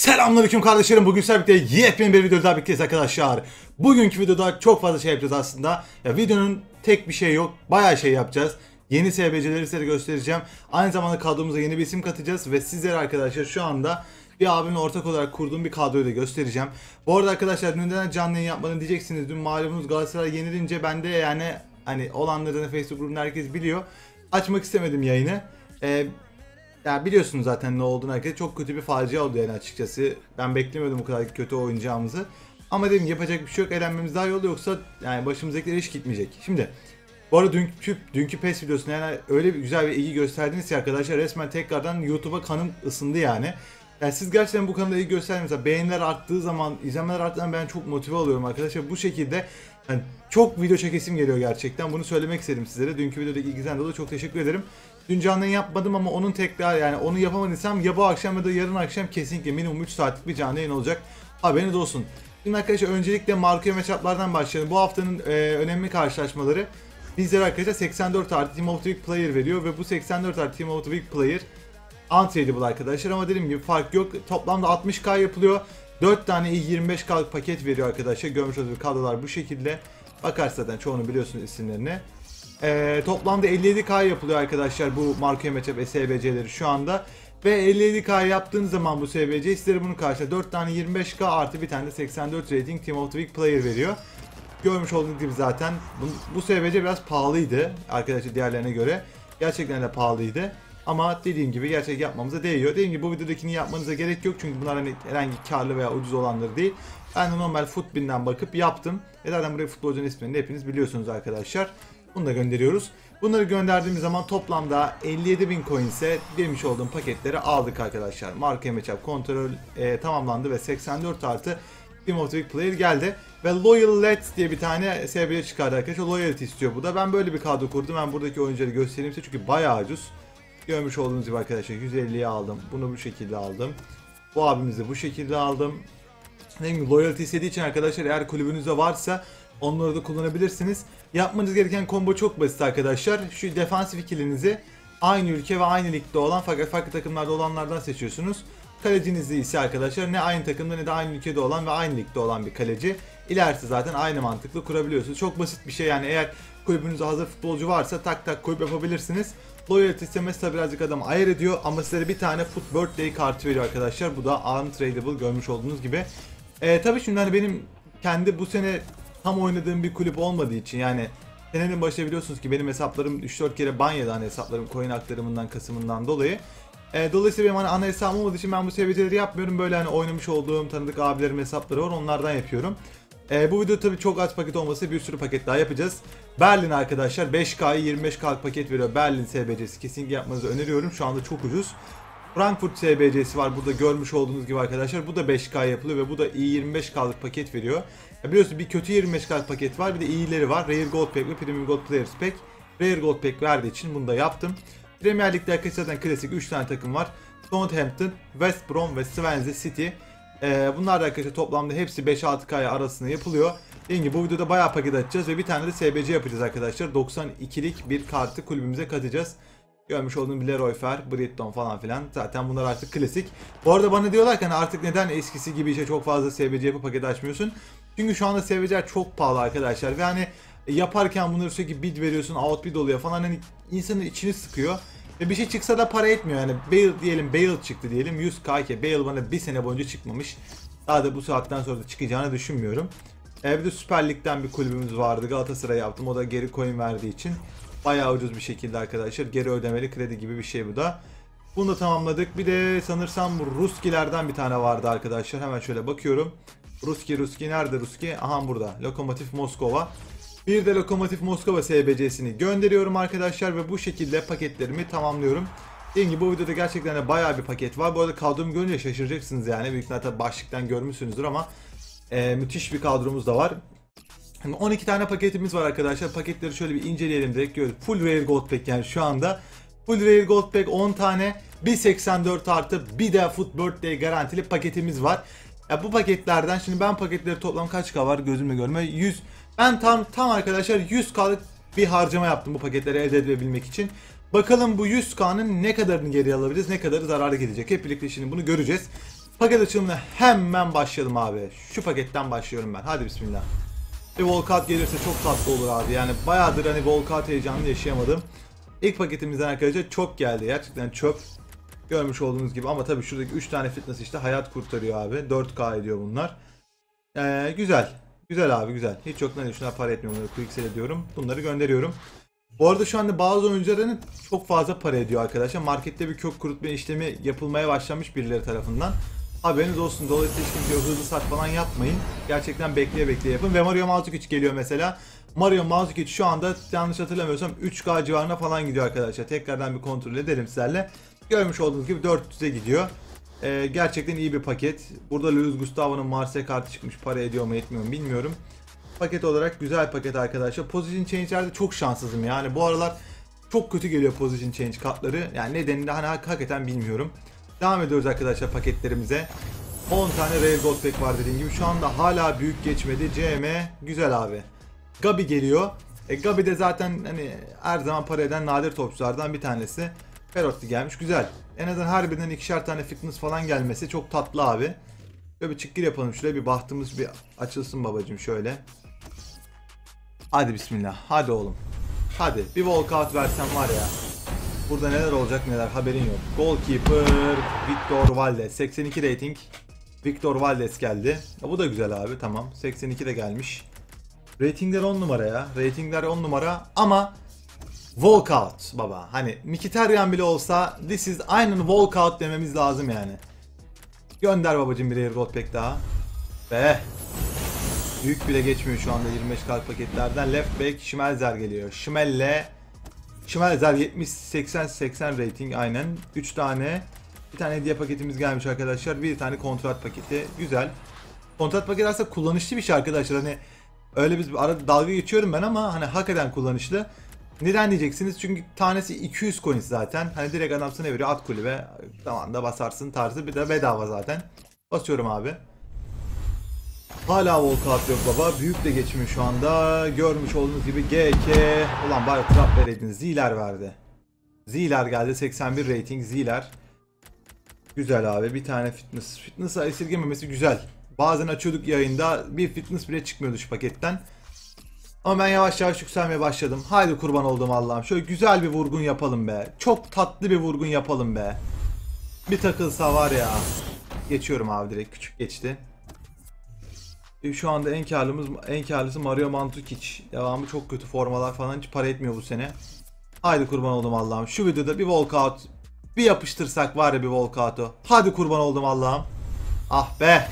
Selamünaleyküm kardeşlerim. Bugün sizlerle birlikte yepyeni bir videoda birlikteyiz arkadaşlar. Bugünkü videoda çok fazla şey yapacağız aslında. Ya videonun tek bir şey yok. Bayağı şey yapacağız. Yeni SBC'leri size göstereceğim. Aynı zamanda kadromuza yeni bir isim katacağız ve sizlere arkadaşlar şu anda bir abimle ortak olarak kurduğum bir kadroyu da göstereceğim. Bu arada arkadaşlar neden canlı yayın yapmadın diyeceksiniz. Dün malumunuz Galatasaray yenilince ben de yani hani olanları da Facebook grubunda herkes biliyor. Açmak istemedim yayını. Ee, ya biliyorsunuz zaten ne olduğunu herkes çok kötü bir facia oldu yani açıkçası. Ben beklemiyordum bu kadar kötü oynayacağımızı. Ama dedim yapacak bir şey yok eğlenmemiz daha iyi oldu yoksa yani başımızdakiler hiç gitmeyecek. Şimdi bu arada dünkü, dünkü PES videosunda yani öyle bir güzel bir ilgi gösterdiniz ki arkadaşlar resmen tekrardan YouTube'a kanım ısındı yani. Yani siz gerçekten bu kanalda ilgi gösterdiniz. Mesela beğeniler arttığı zaman, izlenmeler arttığı zaman ben çok motive oluyorum arkadaşlar. Bu şekilde yani çok video çekesim geliyor gerçekten. Bunu söylemek istedim sizlere. Dünkü videodaki ilgiden dolayı çok teşekkür ederim. Dün canlı yapmadım ama onun tekrar yani onu yapamadıysam ya bu akşam ya da yarın akşam kesinlikle minimum 3 saatlik bir canlı yayın olacak. Haberiniz olsun. Şimdi arkadaşlar öncelikle Marco matchuplardan başlayalım. Bu haftanın e, önemli karşılaşmaları bizlere arkadaşlar 84 artı Team of the Week Player veriyor ve bu 84 artı Team of the Week Player untradeable arkadaşlar ama dediğim gibi fark yok. Toplamda 60k yapılıyor. 4 tane 25k'lık paket veriyor arkadaşlar. Görmüş olduğunuz kadrolar bu şekilde. Bakarsanız zaten çoğunu biliyorsunuz isimlerini. Ee, toplamda 57k yapılıyor arkadaşlar bu Marco Matchup SBC'leri şu anda. Ve 57k yaptığınız zaman bu SBC sizlere bunun karşılığında 4 tane 25k artı bir tane de 84 rating Team of the Week player veriyor. Görmüş olduğunuz gibi zaten bu, bu SBC biraz pahalıydı arkadaşlar diğerlerine göre. Gerçekten de pahalıydı. Ama dediğim gibi gerçek yapmamıza değiyor. Dediğim gibi bu videodakini yapmanıza gerek yok çünkü bunlar hani herhangi karlı veya ucuz olanları değil. Ben de normal Footbin'den bakıp yaptım. E zaten buraya futbolcunun ismini hepiniz biliyorsunuz arkadaşlar. Bunu da gönderiyoruz. Bunları gönderdiğimiz zaman toplamda 57.000 coins'e vermiş olduğum paketleri aldık arkadaşlar. Marka matchup kontrol e, tamamlandı ve 84 artı Week player geldi. Ve Loyal Let's diye bir tane SBC çıkardı arkadaşlar. Loyalty istiyor bu da. Ben böyle bir kadro kurdum. Ben buradaki oyuncuları göstereyim size çünkü bayağı ucuz. Görmüş olduğunuz gibi arkadaşlar 150'ye aldım. Bunu bu şekilde aldım. Bu abimizi bu şekilde aldım. Dediğim gibi loyalty istediği için arkadaşlar eğer kulübünüzde varsa onları da kullanabilirsiniz. Yapmanız gereken combo çok basit arkadaşlar. Şu defansif ikilinizi aynı ülke ve aynı ligde olan fakat farklı takımlarda olanlardan seçiyorsunuz. Kaleciniz de ise arkadaşlar ne aynı takımda ne de aynı ülkede olan ve aynı ligde olan bir kaleci. İlerisi zaten aynı mantıklı kurabiliyorsunuz. Çok basit bir şey yani eğer kulübünüzde hazır futbolcu varsa tak tak koyup yapabilirsiniz. Loyalty istemesi tabi birazcık adam ayar ediyor ama sizlere bir tane Foot Birthday kartı veriyor arkadaşlar. Bu da untradable görmüş olduğunuz gibi. Ee, tabii şimdi hani benim kendi bu sene tam oynadığım bir kulüp olmadığı için yani senenin başında biliyorsunuz ki benim hesaplarım 3-4 kere ban yedi hani hesaplarım coin aktarımından kasımından dolayı. E, dolayısıyla benim hani ana hesabım olmadığı için ben bu seviyeceleri yapmıyorum. Böyle hani oynamış olduğum tanıdık abilerim hesapları var onlardan yapıyorum. E, bu video tabii çok az paket olması bir sürü paket daha yapacağız. Berlin arkadaşlar 5K'yı 25K'lık paket veriyor. Berlin SBC'si kesinlikle yapmanızı öneriyorum. Şu anda çok ucuz. Frankfurt SBC'si var burada görmüş olduğunuz gibi arkadaşlar. Bu da 5K yapılıyor ve bu da iyi 25K'lık paket veriyor. Ya biliyorsunuz bir kötü 25K'lık paket var bir de iyileri var. Rare Gold Pack ve Premium Gold Players Pack. Rare Gold Pack verdiği için bunu da yaptım. Premier Lig'de arkadaşlar zaten klasik 3 tane takım var. Southampton, West Brom ve Swansea City. Ee, bunlar da arkadaşlar toplamda hepsi 5-6K arasında yapılıyor. Dediğim gibi bu videoda bayağı paket açacağız ve bir tane de SBC yapacağız arkadaşlar. 92'lik bir kartı kulübümüze katacağız. Görmüş olduğum Leroy Fer, Britton falan filan. Zaten bunlar artık klasik. Bu arada bana diyorlar ki hani artık neden eskisi gibi işte çok fazla SBC yapıp paket açmıyorsun? Çünkü şu anda SBC'ler çok pahalı arkadaşlar ve hani yaparken bunları sürekli bid veriyorsun, out bid oluyor falan hani insanın içini sıkıyor. Ve bir şey çıksa da para etmiyor yani. Bale diyelim Bale çıktı diyelim 100k ki Bale bana bir sene boyunca çıkmamış. Daha da bu saatten sonra da çıkacağını düşünmüyorum. Evde Süper Lig'den bir kulübümüz vardı. Galatasaray yaptım. O da geri coin verdiği için. Bayağı ucuz bir şekilde arkadaşlar. Geri ödemeli kredi gibi bir şey bu da. Bunu da tamamladık. Bir de sanırsam Ruskilerden bir tane vardı arkadaşlar. Hemen şöyle bakıyorum. Ruski Ruski nerede Ruski? Aha burada. Lokomotiv Moskova. Bir de Lokomotiv Moskova SBC'sini gönderiyorum arkadaşlar ve bu şekilde paketlerimi tamamlıyorum. Dediğim gibi bu videoda gerçekten de bayağı bir paket var. Bu arada kadromu görünce şaşıracaksınız yani. Büyük ihtimalle başlıktan görmüşsünüzdür ama e, müthiş bir kadromuz da var. 12 tane paketimiz var arkadaşlar. Paketleri şöyle bir inceleyelim direkt görüyoruz. Full Rare Gold Pack yani şu anda. Full Rare Gold Pack 10 tane. 1.84 artı bir de Foot Birthday garantili paketimiz var. Ya bu paketlerden şimdi ben paketleri toplam kaç k var gözümle görme 100 ben tam tam arkadaşlar 100k'lık bir harcama yaptım bu paketleri elde edebilmek için. Bakalım bu 100k'nın ne kadarını geri alabiliriz, ne kadarı zarar gelecek. Hep birlikte şimdi bunu göreceğiz. Paket açılımına hemen başlayalım abi. Şu paketten başlıyorum ben. Hadi bismillah. Bir Volkat gelirse çok tatlı olur abi. Yani bayağıdır hani Volkat heyecanını yaşayamadım. İlk paketimizden arkadaşlar çok geldi. Gerçekten çöp. Görmüş olduğunuz gibi ama tabii şuradaki 3 tane fitness işte hayat kurtarıyor abi. 4K ediyor bunlar. Ee, güzel. Güzel abi güzel. Hiç yoktan hani şuna para etmiyorum. Bunları quick sell ediyorum. Bunları gönderiyorum. Bu arada şu anda bazı oyuncuların çok fazla para ediyor arkadaşlar. Markette bir kök kurutma işlemi yapılmaya başlamış birileri tarafından. Haberiniz olsun. Dolayısıyla hiç kimseye hızlı sat falan yapmayın. Gerçekten bekleye bekleye yapın. Ve Mario Mandzukic geliyor mesela. Mario Mandzukic şu anda yanlış hatırlamıyorsam 3K civarına falan gidiyor arkadaşlar. Tekrardan bir kontrol edelim sizlerle. Görmüş olduğunuz gibi 400'e gidiyor. Ee, gerçekten iyi bir paket. Burada Luis Gustavo'nun Marseille kartı çıkmış. Para ediyor mu etmiyor mu bilmiyorum. Paket olarak güzel paket arkadaşlar. Position change'lerde çok şanssızım yani. Bu aralar çok kötü geliyor position change kartları. Yani nedenini de hani hakikaten bilmiyorum. Devam ediyoruz arkadaşlar paketlerimize. 10 tane Rare Gold Pack var dediğim gibi. Şu anda hala büyük geçmedi. CM güzel abi. Gabi geliyor. E, Gabi de zaten hani her zaman para eden nadir topçulardan bir tanesi. Perotti gelmiş. Güzel. En azından her birinden ikişer tane fitness falan gelmesi çok tatlı abi. Böyle bir çıkgir yapalım şuraya. Bir bahtımız bir açılsın babacım şöyle. Hadi bismillah. Hadi oğlum. Hadi. Bir walkout versen var ya. Burada neler olacak neler haberin yok. Goalkeeper Victor Valdez. 82 rating. Victor Valdez geldi. Ya bu da güzel abi tamam. 82 de gelmiş. Ratingler 10 numara ya. Ratingler 10 numara ama walkout baba. Hani Mkhitaryan bile olsa this is aynen walkout dememiz lazım yani. Gönder babacım bir air gold pack daha. Be. Büyük bile geçmiyor şu anda 25 kart paketlerden. Left back Schmelzer geliyor. Schmelle Schmelzer 70 80 80 rating aynen. 3 tane bir tane hediye paketimiz gelmiş arkadaşlar. Bir tane kontrat paketi. Güzel. Kontrat paketi aslında kullanışlı bir şey arkadaşlar. Hani öyle biz arada dalga geçiyorum ben ama hani hakikaten kullanışlı. Neden diyeceksiniz? Çünkü tanesi 200 coins zaten. Hani direkt adam sana veriyor at kulübe. Tamam da basarsın tarzı bir de bedava zaten. Basıyorum abi. Hala walkout yok baba. Büyük de geçmiyor şu anda. Görmüş olduğunuz gibi GK. Ulan bari trap vereydin. Ziler verdi. Ziler geldi. 81 rating. Ziler. Güzel abi. Bir tane fitness. Fitness'a esirgememesi güzel. Bazen açıyorduk yayında. Bir fitness bile çıkmıyordu şu paketten. Ama ben yavaş yavaş yükselmeye başladım. Haydi kurban oldum Allah'ım. Şöyle güzel bir vurgun yapalım be. Çok tatlı bir vurgun yapalım be. Bir takılsa var ya. Geçiyorum abi direkt. Küçük geçti. E, Şu anda en karlımız en karlısı Mario Mandzukic. Devamı çok kötü formalar falan hiç para etmiyor bu sene. Haydi kurban oldum Allah'ım. Şu videoda bir walkout bir yapıştırsak var ya bir walkout'u. Hadi kurban oldum Allah'ım. Ah be.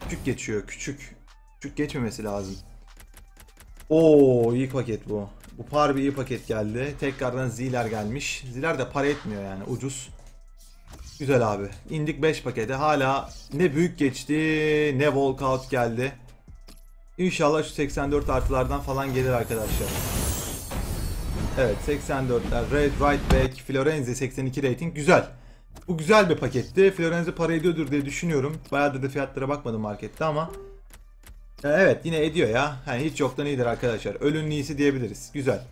Küçük geçiyor küçük. Küçük geçmemesi lazım. Oo iyi paket bu. Bu par bir iyi paket geldi. Tekrardan Ziler gelmiş. Ziler de para etmiyor yani ucuz. Güzel abi. İndik 5 pakete. Hala ne büyük geçti ne walkout geldi. İnşallah şu 84 artılardan falan gelir arkadaşlar. Evet 84'ler. Red, right back, Florenzi 82 rating. Güzel. Bu güzel bir paketti. Florenzi para ediyordur diye düşünüyorum. Bayağıdır da fiyatlara bakmadım markette ama. Ee, Evet yine ediyor ya. Yani hiç yoktan iyidir arkadaşlar. Ölünün iyisi diyebiliriz. Güzel.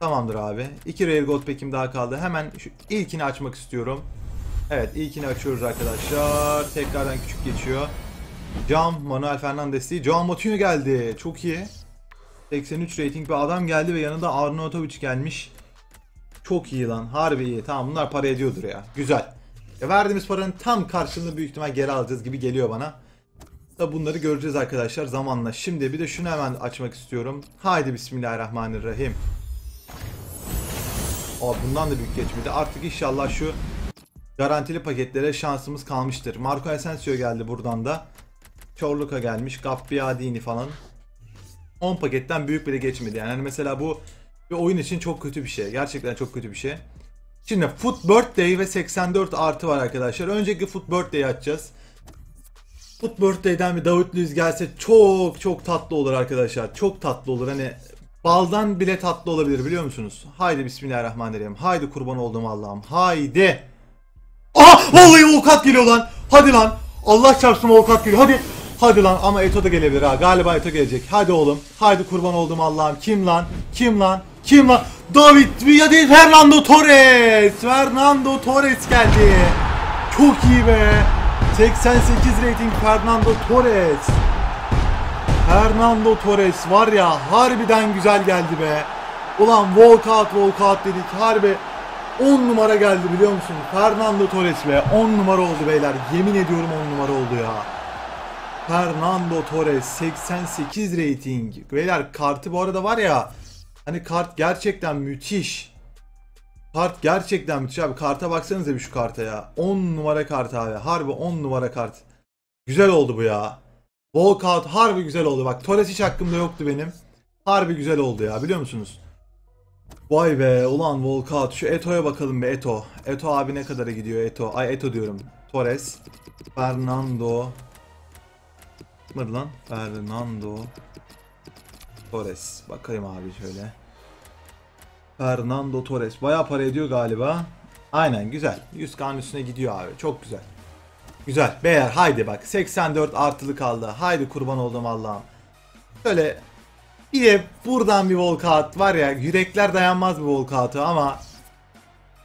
Tamamdır abi. İki Rare Gold Pack'im daha kaldı. Hemen şu ilkini açmak istiyorum. Evet ilkini açıyoruz arkadaşlar. Tekrardan küçük geçiyor. Cam Manuel Fernandes değil. Joao Moutinho geldi. Çok iyi. 83 rating bir adam geldi ve yanında Arnautovic gelmiş. Çok iyi lan. Harbi iyi. Tamam bunlar para ediyordur ya. Güzel. Ya verdiğimiz paranın tam karşılığını büyük ihtimal geri alacağız gibi geliyor bana. Da bunları göreceğiz arkadaşlar zamanla. Şimdi bir de şunu hemen açmak istiyorum. Haydi Bismillahirrahmanirrahim. Aa, bundan da büyük geçmedi. Artık inşallah şu garantili paketlere şansımız kalmıştır. Marco Asensio geldi buradan da. Çorluka gelmiş. Gabbiadini falan. 10 paketten büyük bile geçmedi. Yani hani mesela bu bir oyun için çok kötü bir şey. Gerçekten çok kötü bir şey. Şimdi Foot Birthday ve 84 artı var arkadaşlar. Önceki Foot Birthday'i açacağız. Foot Birthday'den bir David Luiz gelse çok çok tatlı olur arkadaşlar. Çok tatlı olur. Hani baldan bile tatlı olabilir biliyor musunuz? Haydi Bismillahirrahmanirrahim. Haydi kurban oldum Allah'ım. Haydi. Aha! Vallahi avukat geliyor lan. Hadi lan. Allah çarpsın avukat geliyor. Hadi. Hadi lan ama Eto da gelebilir ha. Galiba Eto gelecek. Hadi oğlum. Haydi kurban oldum Allah'ım. Kim lan? Kim lan? Kim lan? David Villa değil Fernando Torres. Fernando Torres geldi. Çok iyi be. 88 rating Fernando Torres. Fernando Torres var ya harbiden güzel geldi be. Ulan walkout walkout dedik harbi 10 numara geldi biliyor musun? Fernando Torres be 10 numara oldu beyler. Yemin ediyorum 10 numara oldu ya. Fernando Torres 88 rating. Beyler kartı bu arada var ya hani kart gerçekten müthiş. Kart gerçekten müthiş abi. Karta baksanıza bir şu karta ya. 10 numara kart abi. Harbi 10 numara kart. Güzel oldu bu ya. Walkout harbi güzel oldu. Bak Torres hiç hakkımda yoktu benim. Harbi güzel oldu ya biliyor musunuz? Vay be ulan Walkout. Şu Eto'ya bakalım be Eto. Eto abi ne kadara gidiyor Eto. Ay Eto diyorum. Torres. Fernando. Mır lan? Fernando. Torres. Bakayım abi şöyle. Fernando Torres. Bayağı para ediyor galiba. Aynen güzel. 100 kan üstüne gidiyor abi. Çok güzel. Güzel. Beyler haydi bak. 84 artılı kaldı. Haydi kurban oldum Allah'ım. Şöyle bir de buradan bir walkout var ya. Yürekler dayanmaz bir walkout'a ama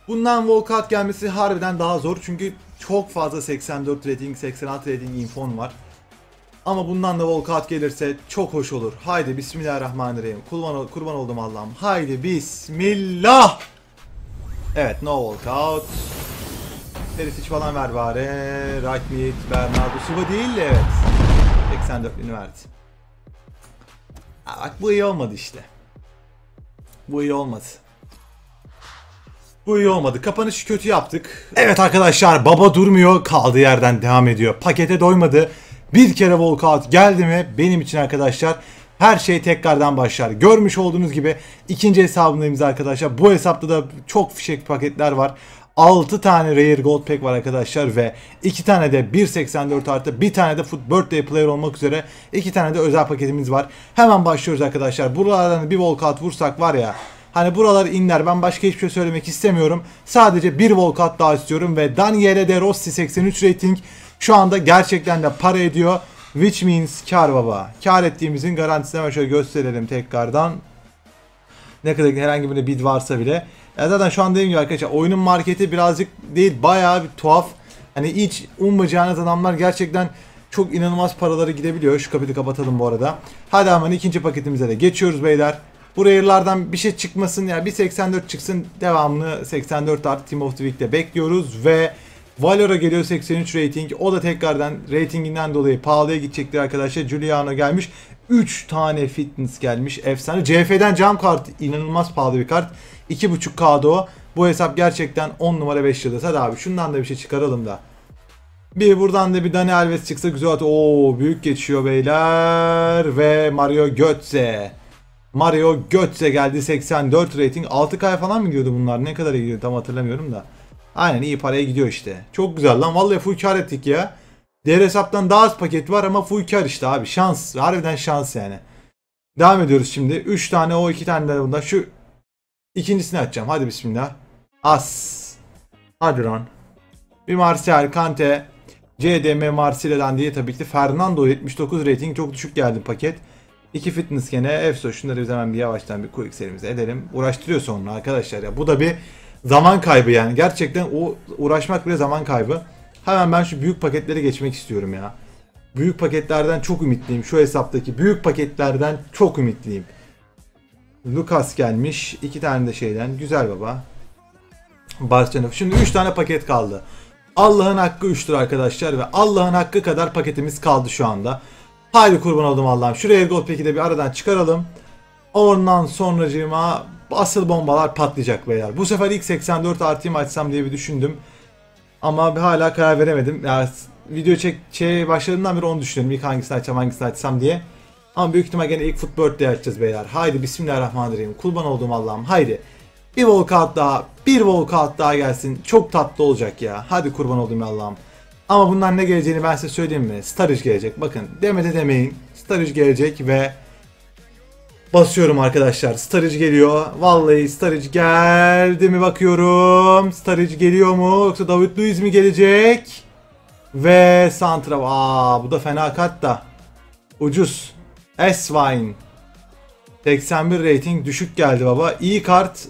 bundan walkout gelmesi harbiden daha zor. Çünkü çok fazla 84 rating, 86 rating infon var. Ama bundan da walkout gelirse çok hoş olur. Haydi bismillahirrahmanirrahim. Kurban, kurban oldum Allah'ım. Haydi bismillah. Evet no walkout. Perisic falan ver bari. Right mid, Bernardo Silva değil de evet. 84 bin verdi. Ha, bak bu iyi olmadı işte. Bu iyi olmadı. Bu iyi olmadı. Kapanışı kötü yaptık. Evet arkadaşlar baba durmuyor. Kaldığı yerden devam ediyor. Pakete doymadı. Bir kere walkout geldi mi benim için arkadaşlar her şey tekrardan başlar. Görmüş olduğunuz gibi ikinci hesabındayız arkadaşlar. Bu hesapta da çok fişek paketler var. 6 tane Rare Gold Pack var arkadaşlar ve 2 tane de 1.84 artı bir tane de Foot Birthday Player olmak üzere 2 tane de özel paketimiz var. Hemen başlıyoruz arkadaşlar. Buralardan bir walkout vursak var ya Hani buralar inler ben başka hiçbir şey söylemek istemiyorum. Sadece bir walkout daha istiyorum ve Daniele De Rossi 83 rating şu anda gerçekten de para ediyor. Which means kar baba. Kar ettiğimizin garantisini hemen şöyle gösterelim tekrardan. Ne kadar herhangi bir bid varsa bile. Ya zaten şu an dediğim gibi arkadaşlar oyunun marketi birazcık değil bayağı bir tuhaf. Hani hiç ummayacağınız adamlar gerçekten çok inanılmaz paraları gidebiliyor. Şu kapıyı kapatalım bu arada. Hadi hemen ikinci paketimize de geçiyoruz beyler. Bu rayer'lardan bir şey çıkmasın ya bir 84 çıksın devamlı 84 artı Team of the Week'te bekliyoruz ve Valor'a geliyor 83 rating. O da tekrardan ratinginden dolayı pahalıya gidecektir arkadaşlar. Giuliano gelmiş. 3 tane fitness gelmiş. Efsane. CF'den cam kart inanılmaz pahalı bir kart. 2.5K'da o. Bu hesap gerçekten 10 numara 5 yıldız. Hadi abi şundan da bir şey çıkaralım da. Bir buradan da bir Dani Alves çıksa güzel olur. Oo büyük geçiyor beyler. Ve Mario Götze. Mario Götze geldi 84 rating. 6K falan mı gidiyordu bunlar? Ne kadar gidiyor tam hatırlamıyorum da. Aynen iyi paraya gidiyor işte. Çok güzel lan. Vallahi full kar ettik ya. Diğer hesaptan daha az paket var ama full kar işte abi. Şans. Harbiden şans yani. Devam ediyoruz şimdi. 3 tane o 2 tane de bundan. Şu ikincisini açacağım. Hadi bismillah. As. Hadi. Bir Martial, Kante, CDM Marsilya'dan diye tabii ki Fernando 79 rating çok düşük geldi paket. 2 fitness gene Efso şunları biz hemen bir yavaştan bir quick serimize edelim. Uğraştırıyor sonra arkadaşlar ya. Bu da bir zaman kaybı yani. Gerçekten o uğraşmak bile zaman kaybı. Hemen ben şu büyük paketleri geçmek istiyorum ya. Büyük paketlerden çok ümitliyim. Şu hesaptaki büyük paketlerden çok ümitliyim. Lucas gelmiş. iki tane de şeyden. Güzel baba. Barcelona. Şimdi 3 tane paket kaldı. Allah'ın hakkı 3'tür arkadaşlar ve Allah'ın hakkı kadar paketimiz kaldı şu anda. Haydi kurban oldum Allah'ım. Şuraya Gold Pack'i de bir aradan çıkaralım. Ondan sonracığıma asıl bombalar patlayacak beyler. Bu sefer ilk 84 artıyı açsam diye bir düşündüm. Ama hala karar veremedim. Yani video çek şey başladığımdan beri onu düşünüyorum. İlk hangisini açsam hangisini açsam diye. Ama büyük ihtimal gene ilk Footbird'de açacağız beyler. Haydi bismillahirrahmanirrahim. Kurban olduğum Allah'ım. Haydi. Bir walkout daha. Bir walkout daha gelsin. Çok tatlı olacak ya. Hadi kurban olduğum Allah'ım. Ama bundan ne geleceğini ben size söyleyeyim mi? Sturridge gelecek. Bakın demede demeyin. Sturridge gelecek ve basıyorum arkadaşlar. Sturridge geliyor. Vallahi Sturridge geldi mi bakıyorum. Sturridge geliyor mu? Yoksa David Luiz mi gelecek? Ve Santra. Aa bu da fena kart da. Ucuz. Esvine. 81 rating düşük geldi baba. İyi kart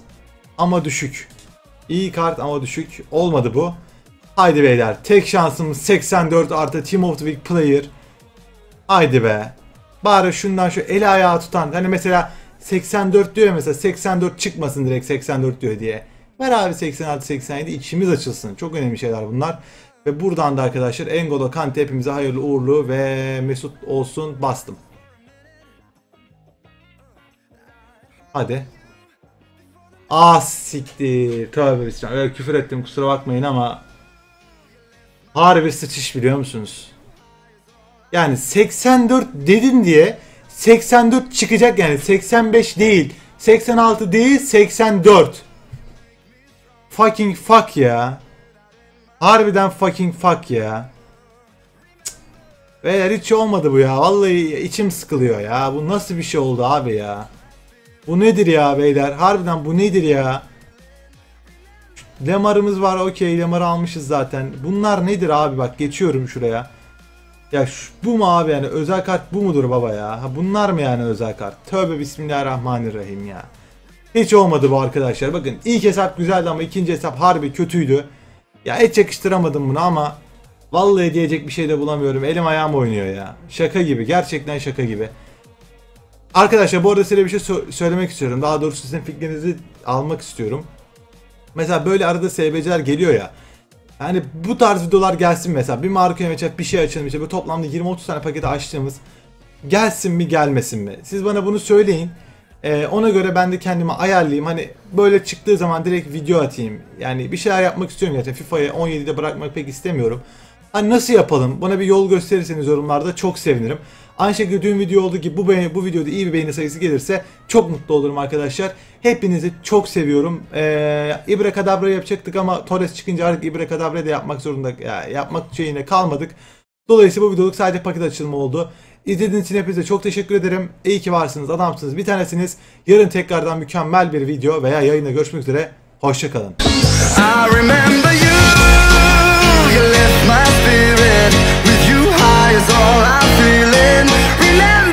ama düşük. İyi kart ama düşük. Olmadı bu. Haydi beyler tek şansımız 84 artı Team of the Week Player. Haydi be. Bari şundan şu eli ayağı tutan hani mesela 84 diyor mesela 84 çıkmasın direkt 84 diyor diye. Ver abi 86 87 içimiz açılsın. Çok önemli şeyler bunlar. Ve buradan da arkadaşlar Engolo Kante hepimize hayırlı uğurlu ve mesut olsun bastım. Hadi. Ah siktir. Tövbe bismillah. Öyle küfür ettim kusura bakmayın ama harbi sıçış biliyor musunuz? Yani 84 dedin diye 84 çıkacak yani 85 değil 86 değil 84 Fucking fuck ya. Harbiden fucking fuck ya. Beyler hiç olmadı bu ya. Vallahi içim sıkılıyor ya. Bu nasıl bir şey oldu abi ya? Bu nedir ya beyler? Harbiden bu nedir ya Lemar'ımız var okey Lemar'ı almışız zaten Bunlar nedir abi bak geçiyorum şuraya ya şu, bu mu abi yani özel kart bu mudur baba ya? Ha, bunlar mı yani özel kart? Tövbe bismillahirrahmanirrahim ya. Hiç olmadı bu arkadaşlar. Bakın ilk hesap güzeldi ama ikinci hesap harbi kötüydü. Ya hiç yakıştıramadım bunu ama vallahi diyecek bir şey de bulamıyorum. Elim ayağım oynuyor ya. Şaka gibi. Gerçekten şaka gibi. Arkadaşlar bu arada size bir şey sö- söylemek istiyorum. Daha doğrusu sizin fikrinizi almak istiyorum. Mesela böyle arada SBC'ler geliyor ya. Yani bu tarz videolar gelsin mesela. Bir Marco Yemecek bir şey açalım işte. Böyle toplamda 20-30 tane paketi açtığımız gelsin mi gelmesin mi? Siz bana bunu söyleyin. Ee, ona göre ben de kendimi ayarlayayım. Hani böyle çıktığı zaman direkt video atayım. Yani bir şeyler yapmak istiyorum zaten. FIFA'yı 17'de bırakmak pek istemiyorum. Hani nasıl yapalım? Bana bir yol gösterirseniz yorumlarda çok sevinirim. Aynı şekilde dün video olduğu gibi bu, beğeni, bu videoda iyi bir beğeni sayısı gelirse çok mutlu olurum arkadaşlar. Hepinizi çok seviyorum. Ee, İbre Kadabra yapacaktık ama Torres çıkınca artık İbre Kadabra da yapmak zorunda ya, yapmak şeyine kalmadık. Dolayısıyla bu videoluk sadece paket açılımı oldu. İzlediğiniz için hepinize çok teşekkür ederim. İyi ki varsınız, adamsınız, bir tanesiniz. Yarın tekrardan mükemmel bir video veya yayında görüşmek üzere. Hoşçakalın. Remember you, lift my spirit. With you high is all I'm feeling.